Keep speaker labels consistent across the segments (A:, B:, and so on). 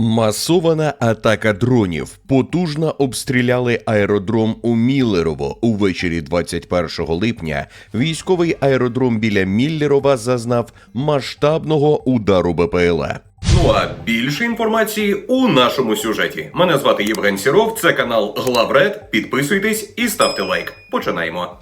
A: Масована атака дронів потужно обстріляли аеродром у Міллерово. Увечері 21 липня військовий аеродром біля Міллерова зазнав масштабного удару БПЛА.
B: Ну а більше інформації у нашому сюжеті. Мене звати Євген Сіров, це канал Главред. Підписуйтесь і ставте лайк. Починаємо.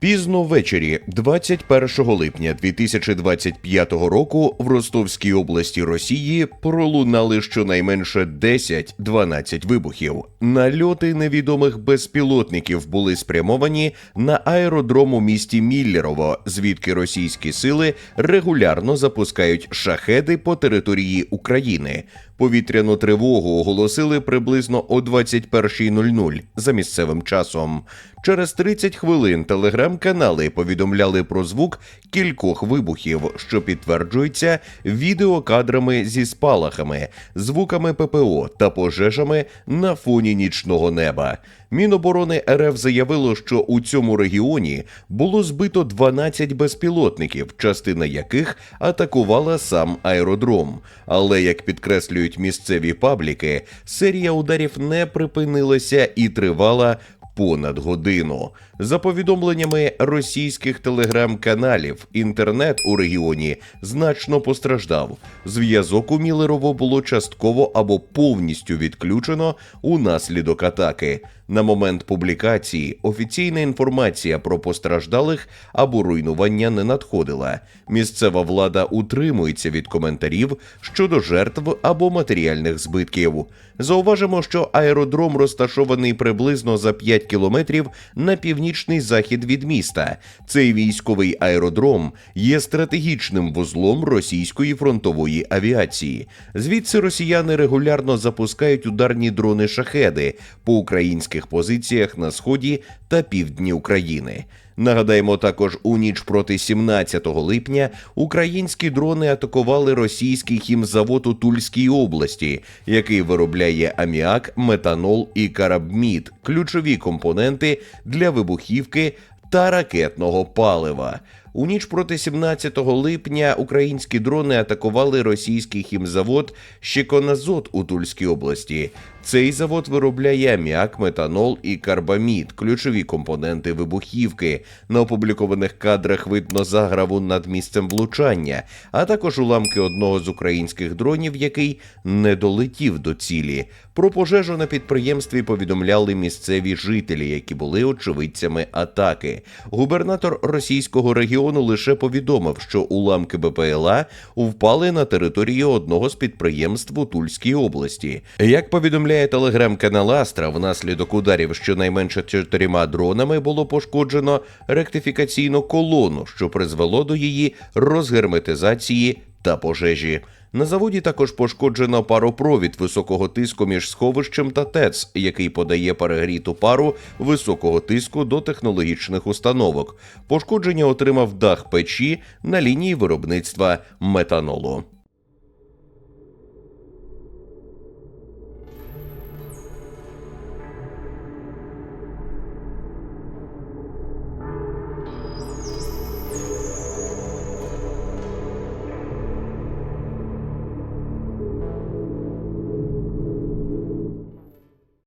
A: Пізно ввечері, 21 липня 2025 року, в Ростовській області Росії пролунали щонайменше 10-12 вибухів. Нальоти невідомих безпілотників були спрямовані на аеродром у місті Міллерово, звідки російські сили регулярно запускають шахеди по території України. Повітряну тривогу оголосили приблизно о 21.00 за місцевим часом. Через 30 хвилин телеграм-канали повідомляли про звук кількох вибухів, що підтверджується відеокадрами зі спалахами, звуками ППО та пожежами на фоні нічного неба. Міноборони РФ заявило, що у цьому регіоні було збито 12 безпілотників, частина яких атакувала сам аеродром. Але як підкреслюють місцеві пабліки, серія ударів не припинилася і тривала понад годину. За повідомленнями російських телеграм-каналів, інтернет у регіоні значно постраждав. Зв'язок у Мілерово було частково або повністю відключено унаслідок атаки. На момент публікації офіційна інформація про постраждалих або руйнування не надходила. Місцева влада утримується від коментарів щодо жертв або матеріальних збитків. Зауважимо, що аеродром розташований приблизно за 5 кілометрів на північний захід від міста. Цей військовий аеродром є стратегічним вузлом російської фронтової авіації. Звідси росіяни регулярно запускають ударні дрони шахеди по українських позиціях на сході та півдні України. Нагадаємо, також у ніч проти 17 липня українські дрони атакували російський хімзавод у Тульській області, який виробляє аміак, метанол і карабмід, ключові компоненти для вибухівки та ракетного палива. У ніч проти 17 липня українські дрони атакували російський хімзавод Щеконазот у Тульській області. Цей завод виробляє аміак, метанол і карбамід, ключові компоненти вибухівки. На опублікованих кадрах видно заграву над місцем влучання, а також уламки одного з українських дронів, який не долетів до цілі. Про пожежу на підприємстві повідомляли місцеві жителі, які були очевидцями атаки. Губернатор російського регіону лише повідомив, що уламки БПЛА впали на територію одного з підприємств у Тульській області. Як повідомляє телеграм-канал Астра, внаслідок ударів щонайменше чотирма дронами було пошкоджено ректифікаційну колону, що призвело до її розгерметизації та пожежі. На заводі також пошкоджено паропровід високого тиску між сховищем та ТЕЦ, який подає перегріту пару високого тиску до технологічних установок. Пошкодження отримав дах печі на лінії виробництва метанолу.